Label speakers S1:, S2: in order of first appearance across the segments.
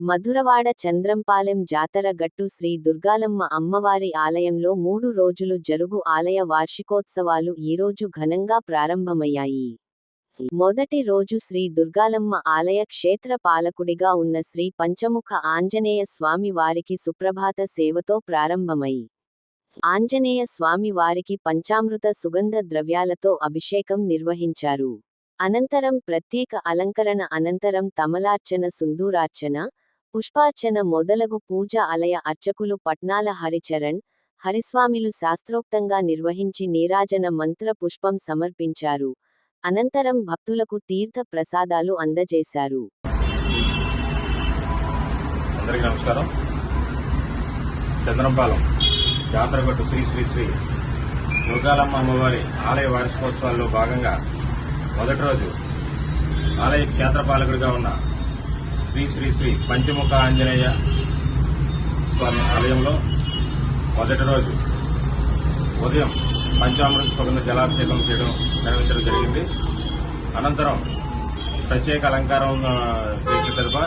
S1: మధురవాడ చంద్రంపాలెం జాతర గట్టు శ్రీ దుర్గాలమ్మ అమ్మవారి ఆలయంలో మూడు రోజులు జరుగు ఆలయ వార్షికోత్సవాలు ఈరోజు ఘనంగా ప్రారంభమయ్యాయి. మొదటి రోజు శ్రీ దుర్గాలమ్మ ఆలయ క్షేత్ర పాలకుడిగా ఉన్న శ్రీ పంచముఖ ఆంజనేయ స్వామి వారికి సుప్రభాత సేవతో ప్రారంభమై ఆంజనేయ స్వామి వారికి పంచామృత సుగంధ ద్రవ్యాలతో అభిషేకం నిర్వహించారు. అనంతరం ప్రత్యేక అలంకరణ అనంతరం తమలార్చన సుందూరార్చన పుష్పార్చన మొదలగు పూజ ఆలయ అర్చకులు పట్నాల హరిచరణ్ హరిస్వామిలు శాస్త్రోక్తంగా నిర్వహించి నీరాజన మంత్ర పుష్పం సమర్పించారు. అనంతరం భక్తులకు తీర్థ ప్రసాదాలు అందజేశారు.
S2: అందరికీ నమస్కారం. చంద్రంపాలెం జాతరగట్టు శ్రీ శ్రీ శ్రీ దుర్గాలమ్మ అమ్మవారి ఆలయ వార్షికోత్సవాల్లో భాగంగా మొదటి రోజు ఆలయ క్షేత్రపాలకుడిగా ఉన్న శ్రీ శ్రీ శ్రీ పంచముఖ ఆంజనేయ స్వామి ఆలయంలో మొదటి రోజు ఉదయం పంచామృత సుగంధ జలాభిషేకం చేయడం నిర్వహించడం జరిగింది. అనంతరం ప్రత్యేక అలంకారం చేసిన తరఫున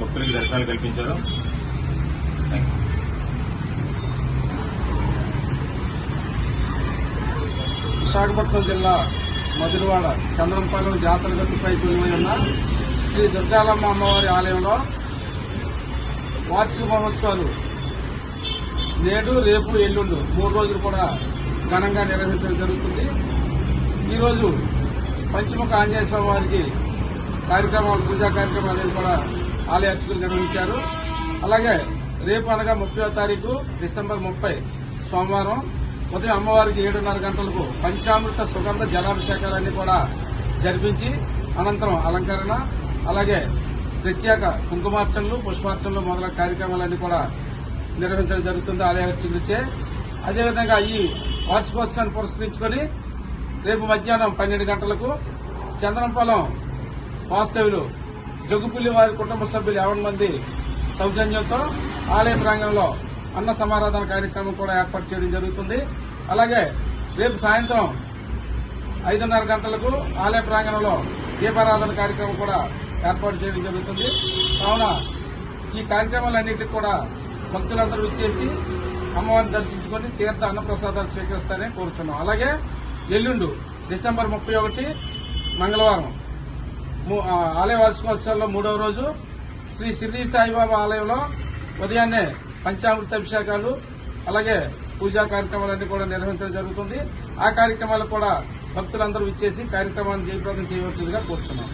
S2: భక్తులకి దర్శనాలు కల్పించారు.
S3: విశాఖపట్నం జిల్లా మధురవాడ చంద్రంపాలెం జాతర గట్టుపై కొలువై ఉన్న శ్రీ దుర్గాలమ్మ అమ్మవారి ఆలయంలో వార్షిక మహోత్సవాలు నేడు రేపు ఎల్లుండు మూడు రోజులు కూడా ఘనంగా నిర్వహించడం జరుగుతుంది. ఈరోజు పంచముఖ ఆంజనేయ స్వామి వారికి కార్యక్రమాలు పూజా కార్యక్రమాలు కూడా ఆలయ అర్చకులు నిర్వహించారు. అలాగే రేపు అనగా ముప్పై తారీఖు డిసెంబర్ ముప్పై సోమవారం ఉదయం అమ్మవారికి ఏడున్నర గంటలకు పంచామృత సుగంధ జలాభిషేకాలన్నీ కూడా జరిపించి అనంతరం అలంకరణ అలాగే ప్రత్యేక కుంకుమార్చనలు పుష్పార్చనలు మొదలైన కార్యక్రమాలన్నీ కూడా నిర్వహించడం జరుగుతుంది ఆలయ అర్చకులచే అదేవిధంగా ఈ వార్షికోత్సవాన్ని పురస్కరించుకొని రేపు మధ్యాహ్నం పన్నెండు గంటలకు చంద్రంపాలెం వాస్తవ్యులు జగ్గుపుల్లి వారి కుటుంబ సభ్యులు యాభై మంది సౌజన్యంతో ఆలయ ప్రాంగణంలో అన్న సమారాధన కార్యక్రమం కూడా ఏర్పాటు చేయడం జరుగుతుంది. అలాగే రేపు సాయంత్రం ఐదున్నర గంటలకు ఆలయ ప్రాంగణంలో దీపారాధన కార్యక్రమం కూడా ఏర్పాటు చేయడం జరుగుతుంది. కావున ఈ కార్యక్రమాలన్నింటికి కూడా భక్తులందరూ ఇచ్చేసి అమ్మవారిని దర్శించుకొని తీర్థ అన్నప్రసాదాలు స్వీకరిస్తారని కోరుతున్నాం అలాగే ఎల్లుండు డిసెంబర్ ముప్పై ఒకటి మంగళవారం ఆలయ వార్షికోత్సవాల్లో మూడవ రోజు శ్రీ షిర్డీ సాయిబాబా ఆలయంలో ఉదయాన్నే పంచామృత అభిషేకాలు అలాగే పూజా కార్యక్రమాలన్నీ కూడా నిర్వహించడం జరుగుతుంది. ఆ కార్యక్రమాలు కూడా భక్తులందరూ ఇచ్చేసి కార్యక్రమాన్ని జయప్రదం చేయవలసిందిగా కోరుతున్నాం